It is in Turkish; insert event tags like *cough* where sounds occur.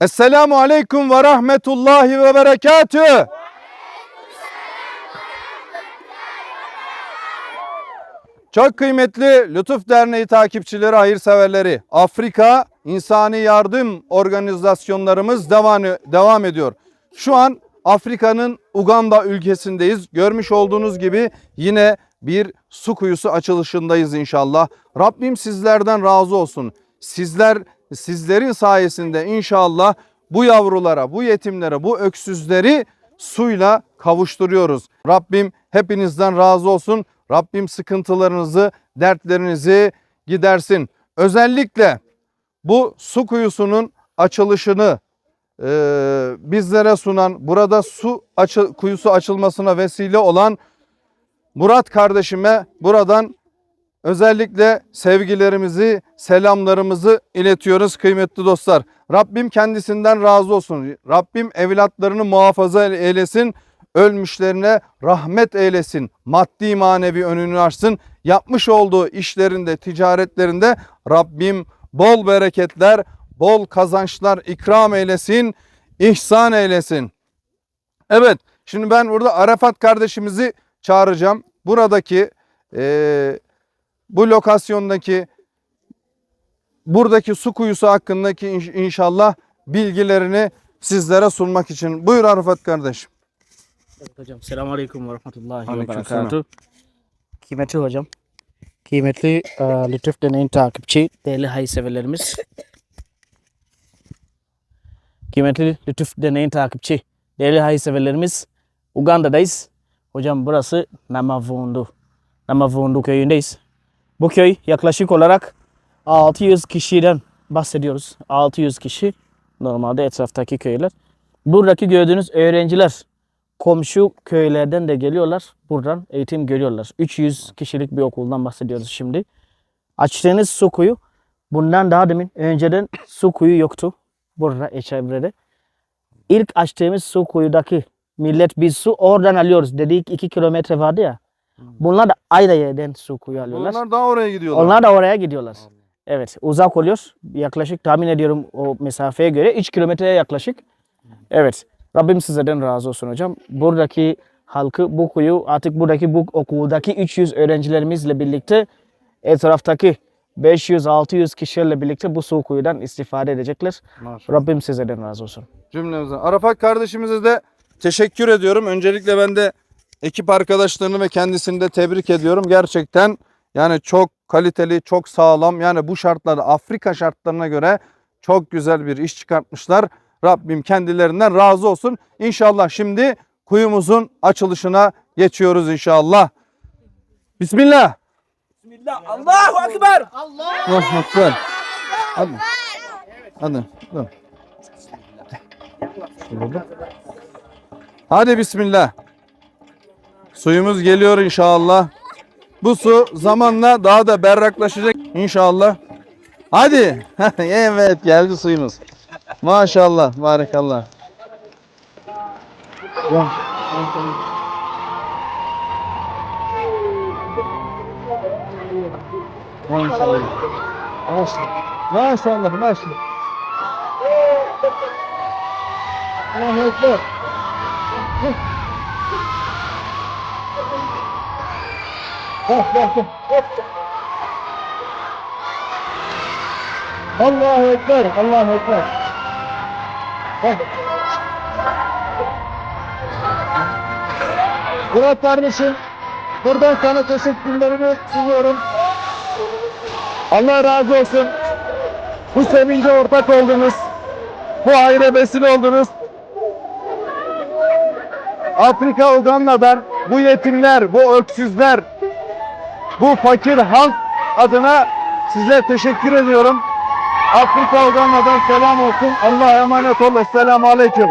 Esselamu Aleyküm ve Rahmetullahi ve Berekatüh. Çok kıymetli Lütuf Derneği takipçileri, hayırseverleri, Afrika İnsani Yardım Organizasyonlarımız devam, devam ediyor. Şu an Afrika'nın Uganda ülkesindeyiz. Görmüş olduğunuz gibi yine bir su kuyusu açılışındayız inşallah. Rabbim sizlerden razı olsun. Sizler sizlerin sayesinde inşallah bu yavrulara, bu yetimlere, bu öksüzleri suyla kavuşturuyoruz. Rabbim hepinizden razı olsun. Rabbim sıkıntılarınızı, dertlerinizi gidersin. Özellikle bu su kuyusunun açılışını e, bizlere sunan, burada su açı, kuyusu açılmasına vesile olan Murat kardeşime buradan özellikle sevgilerimizi, selamlarımızı iletiyoruz kıymetli dostlar. Rabbim kendisinden razı olsun. Rabbim evlatlarını muhafaza eylesin. Ölmüşlerine rahmet eylesin. Maddi manevi önünü açsın. Yapmış olduğu işlerinde, ticaretlerinde Rabbim bol bereketler, bol kazançlar ikram eylesin, ihsan eylesin. Evet, şimdi ben burada Arafat kardeşimizi çağıracağım. Buradaki eee, bu lokasyondaki buradaki su kuyusu hakkındaki inş- inşallah bilgilerini sizlere sunmak için. Buyur Arafat kardeşim. Evet hocam. Selamun Aleyküm ve Rahmetullahi ve. Berekatuhu. Kıymetli hocam. Kıymetli e, Lütuf Deney'in takipçi, değerli hayırseverlerimiz. Kıymetli Lütuf Deney'in takipçi, değerli hayırseverlerimiz. Uganda'dayız. Hocam burası Namavundu. Namavundu köyündeyiz. Bu köy yaklaşık olarak 600 kişiden bahsediyoruz. 600 kişi normalde etraftaki köyler. Buradaki gördüğünüz öğrenciler komşu köylerden de geliyorlar. Buradan eğitim görüyorlar. 300 kişilik bir okuldan bahsediyoruz şimdi. Açtığınız su kuyu bundan daha demin önceden su kuyu yoktu. Burada çevrede. İlk açtığımız su kuyudaki millet biz su oradan alıyoruz. Dedik 2 kilometre vardı ya. Bunlar da aynı yerden su kuyu alıyorlar. Onlar daha oraya gidiyorlar. Onlar da oraya gidiyorlar. Evet uzak oluyor. Yaklaşık tahmin ediyorum o mesafeye göre 3 kilometreye yaklaşık. Evet. Rabbim sizlerden razı olsun hocam. Buradaki halkı bu kuyu artık buradaki bu okuldaki 300 öğrencilerimizle birlikte etraftaki 500-600 kişilerle birlikte bu su kuyudan istifade edecekler. Maşallah. Rabbim sizlerden razı olsun. cümlemize. Arafat kardeşimize de teşekkür ediyorum. Öncelikle ben de ekip arkadaşlarını ve kendisini de tebrik ediyorum. Gerçekten yani çok kaliteli, çok sağlam. Yani bu şartlarda Afrika şartlarına göre çok güzel bir iş çıkartmışlar. Rabbim kendilerinden razı olsun. İnşallah şimdi kuyumuzun açılışına geçiyoruz inşallah. Bismillah. Bismillah. Allahu Ekber. Allahu Ekber. Hadi. Hadi. Şurada. Hadi bismillah. Suyumuz geliyor inşallah. Bu su zamanla daha da berraklaşacak inşallah. Hadi. *laughs* evet geldi suyumuz. Maşallah, barakallah. Maşallah. Maşallah, maşallah. Allahu Ekber. Bak bak bak. Allahu Ekber, Allahu Ekber. Bak. Murat kardeşim, buradan sana teşekkürlerimi sunuyorum. Allah razı olsun. Bu sevince ortak oldunuz. Bu hayra vesile oldunuz. Afrika Uganda'dan bu yetimler, bu öksüzler, bu fakir halk adına size teşekkür ediyorum. Afrika Uganda'dan selam olsun. Allah'a emanet ol. Esselamu Aleyküm.